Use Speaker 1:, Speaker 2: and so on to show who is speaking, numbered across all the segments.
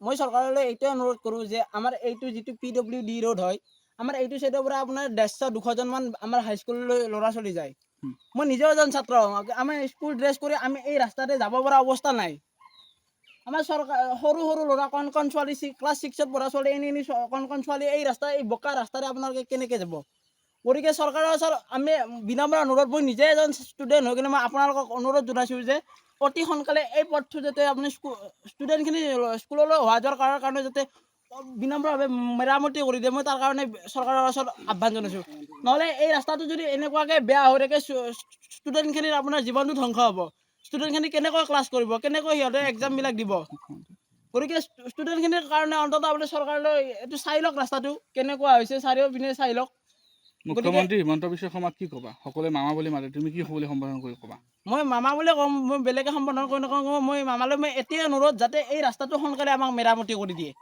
Speaker 1: মই চৰকাৰলৈ এইটোৱে অনুৰোধ কৰোঁ যে আমাৰ এইটো যিটো পি ডব্লিউ ডি ৰোড হয় আমাৰ এইটো চাইডৰ পৰা আপোনাৰ ডেৰশ দুশজনমান আমাৰ হাইস্কুললৈ ল'ৰা ছোৱালী যায়। মই নিজেও এজন ছাত্ৰ আমি স্কুল ড্ৰেছ কৰি আমি এই ৰাস্তাতে যাব পৰা অৱস্থা নাই। আমাৰ চৰকাৰ সৰু সৰু ল'ৰা কণ কণ ছোৱালী ক্লাছ ছিক্সত পঢ়া ছোৱালী এনে এনে কণ কণ ছোৱালী এই ৰাস্তা এই বোকা ৰাস্তাৰে আপোনালোকে কেনেকৈ যাব? গতিকে চৰকাৰৰ ওচৰত আমি বিনম্ৰ অনুৰোধ, মই নিজে এজন ষ্টুডেণ্ট হৈ কিনে মই আপোনালোকক অনুৰোধ জনাইছোঁ যে অতি সোনকালে এই পথটো যাতে আপুনি ষ্টুডেণ্টখিনি স্কুললৈ অহা যোৱাৰ কৰাৰ কাৰণে যাতে বিনম্ৰভাৱে মেৰামতি কৰি দিয়ে, মই তাৰ কাৰণে চৰকাৰৰ ওচৰত আহ্বান জনাইছোঁ। নহ'লে এই ৰাস্তাটো যদি এনেকুৱাকৈ বেয়া হৈ থাকে ষ্টুডেণ্টখিনিৰ আপোনাৰ জীৱনটো ধ্বংস হ'ব। ষ্টুডেণ্টখিনি কেনেকৈ ক্লাছ কৰিব, কেনেকৈ সিহঁতে এক্সামবিলাক দিব? গতিকে ষ্টুডেণ্টখিনিৰ কাৰণে অন্ততঃ আপুনি চৰকাৰলৈ এইটো চাই লওক ৰাস্তাটো, কেনেকুৱা হৈছে, চাৰিওপিনে চাই লওক।
Speaker 2: মুখ্যমন্ত্ৰী হিমন্ত বিশ্ব শৰ্মাক কি ক'বা? সকলোৱে মামা বুলি মাতে তুমি কি বুলি সম্বোধন কৰি ক'বা?
Speaker 1: মই মামা বুলিয়ে ক'ম মই বেলেগে সম্বোধন কৰি নকওঁ মই মামালৈ মই এতিয়াই অনুৰোধ যাতে এই ৰাস্তাটো সোনকালে আমাক মেৰামতি কৰি দিয়ে।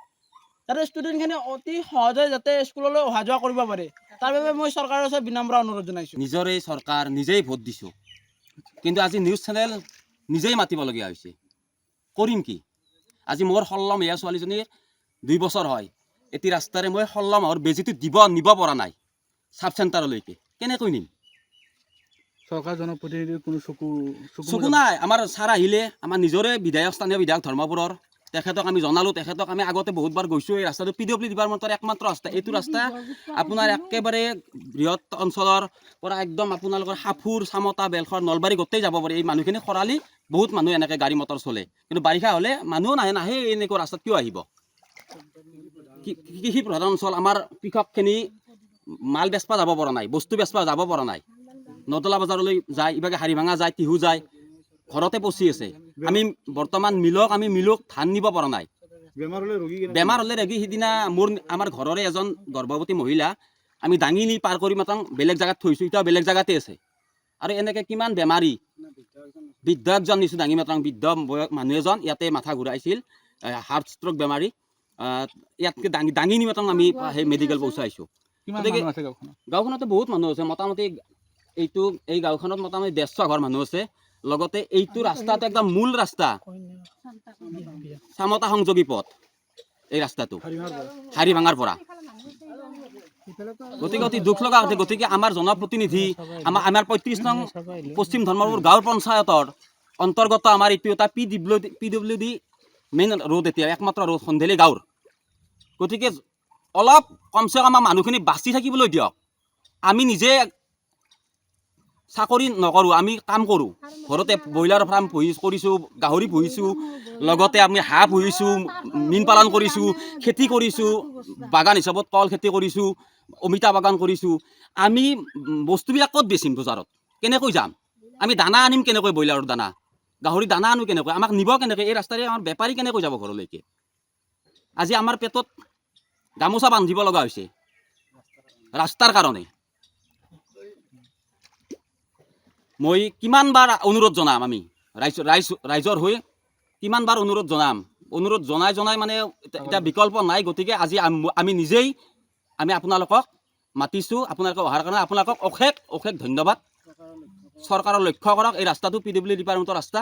Speaker 1: যাতে ষ্টুডেণ্টখিনি অতি সহজে যাতে স্কুললৈ অহা যোৱা কৰিব পাৰে। তাৰ বাবে মই চৰকাৰৰ ওচৰত বিনম্ৰ অনুৰোধ জনাইছোঁ।
Speaker 3: নিজৰে চৰকাৰ নিজেই ভোট দিছোঁ। কিন্তু আজি নিউজ চেনেল নিজেই মাতিবলগীয়া হৈছে। কৰিম কি? আজি মোৰ ষোল্ল মেয়া ছোৱালীজনীৰ দুই বছৰ হয়। এটি ৰাস্তাৰে মই ষোল্ল মাহৰ বেজীটো দিব নিব পৰা নাই। চাব চেণ্টাৰলৈকে কেনেকৈ নিম?
Speaker 2: চৰকাৰ জনপ্ৰতিনিধিৰ কোনো চকু
Speaker 3: চকু নাই। আমাৰ ছাৰ আহিলে আমাৰ নিজৰে বিধায়ক স্থানীয় বিধায়ক ধৰ্মপুৰৰ। তেখেতক আমি জনালোঁ। তেখেতক আমি আগতে বহুতবাৰ গৈছোঁ। এই ৰাস্তাটো পি ডব্লিউ ডিপাৰ্টমেণ্টৰ একমাত্ৰ ৰাস্তা। এইটো ৰাস্তা আপোনাৰ একেবাৰে বৃহৎ অঞ্চলৰ পৰা একদম আপোনালোকৰ হাফুৰ চামতা বেলখৰ নলবাৰী গোটেই যাব পাৰে। এই মানুহখিনি খৰালি বহুত মানুহ এনেকৈ গাড়ী মটৰ চলে। কিন্তু বাৰিষা হ'লে মানুহ নাহে নাহে এনেকুৱা ৰাস্তাত কিয় আহিব? কৃষি প্ৰধান অঞ্চল? আমাৰ কৃষকখিনি মাল বেচবা যাব পৰা নাই বস্তু বেচবা যাব পৰা নাই। নদলা বজাৰলৈ যায় ইভাগে হাৰি ভাঙা যায় টিহু যায় ঘৰতে পচি আছে। আমি বৰ্তমান মিলক আমি মিলক ধান নিব পৰা নাই।
Speaker 2: বেমাৰ হ'লে ৰোগী
Speaker 3: সিদিনা মোৰ আমাৰ ঘৰৰে এজন গৰ্ভৱতী মহিলা আমি দাঙি নি পাৰ কৰি মাত্ৰ বেলেগ জেগাত থৈছোঁ এতিয়াও বেলেগ জেগাতে আছে। আৰু এনেকৈ কিমান বেমাৰী? বৃদ্ধ একজন নিছোঁ দাঙি মাত্ৰ বৃদ্ধ বয়স মানুহ এজন ইয়াতে মাথা ঘূৰাইছিল হাৰ্ট ষ্ট্ৰক বেমাৰী। ইয়াতকে দাঙি দাঙি নি মাত্ৰ আমি সেই মেডিকেল পহুচাইছোঁ
Speaker 2: গাঁওখনত?
Speaker 3: বহুত মানুহ আছে মোটামুটি এইটো এই গাঁওখনত মোটামুটি ডেৰশ ঘৰ মানুহ আছে। লগতে এইটো ৰাস্তাটো একদম মূল ৰাস্তা। চামতা সংযোগী পথ এই ৰাস্তাটো। হাৰি ভাঙাৰ পৰা। গতিকে অতি দুখ লগা গতিকে আমাৰ জনপ্ৰতিনিধি আমাৰ আমাৰ পঁয়ত্ৰিছ নং পশ্চিম ধৰ্মপুৰ গাঁৱৰ পঞ্চায়তৰ অন্তৰ্গত আমাৰ এইটো এটা P W P W D main road এতিয়া একমাত্ৰ ৰোড সন্ধেলি গাঁৱৰ। গতিকে অলপ কমচে কম আমাৰ মানুহখিনি বাচি থাকিবলৈ দিয়ক। আমি নিজে চাকৰি নকৰোঁ, আমি কাম কৰোঁ। ঘৰতে ব্ৰইলাৰ ফাৰ্ম পুহি কৰিছোঁ, গাহৰি পুহিছোঁ, লগতে আমি হাঁহ পুহিছোঁ, মীন পালন কৰিছোঁ, খেতি কৰিছোঁ, বাগান হিচাপত কল খেতি কৰিছোঁ, অমিতা বাগান কৰিছোঁ। আমি বস্তুবিলাক ক'ত বেচিম বজাৰত? কেনেকৈ যাম? আমি দানা আনিম কেনেকৈ ব্ৰইলাৰৰ দানা? গাহৰি দানা আনো কেনেকৈ? আমাক নিব কেনেকৈ? এই ৰাস্তাৰে আমাৰ বেপাৰী কেনেকৈ যাব ঘৰলৈকে? আজি আমাৰ পেটত গামোচা বান্ধিব লগা হৈছে। ৰাস্তাৰ কাৰণে। মই কিমানবাৰ অনুৰোধ জনাম আমি? ৰাইজ ৰাইজ ৰাইজৰ হৈ কিমানবাৰ অনুৰোধ জনাম? অনুৰোধ জনাই জনাই মানে এতিয়া বিকল্প নাই, গতিকে আজি আমি নিজেই আমি আপোনালোকক মাতিছোঁ। আপোনালোকে অহাৰ কাৰণে আপোনালোকক অশেষ অশেষ ধন্যবাদ। চৰকাৰৰ লক্ষ্য কৰক, এই ৰাস্তাটো পি ডব্লিউ ডিপাৰ্টমেণ্টৰ ৰাস্তা।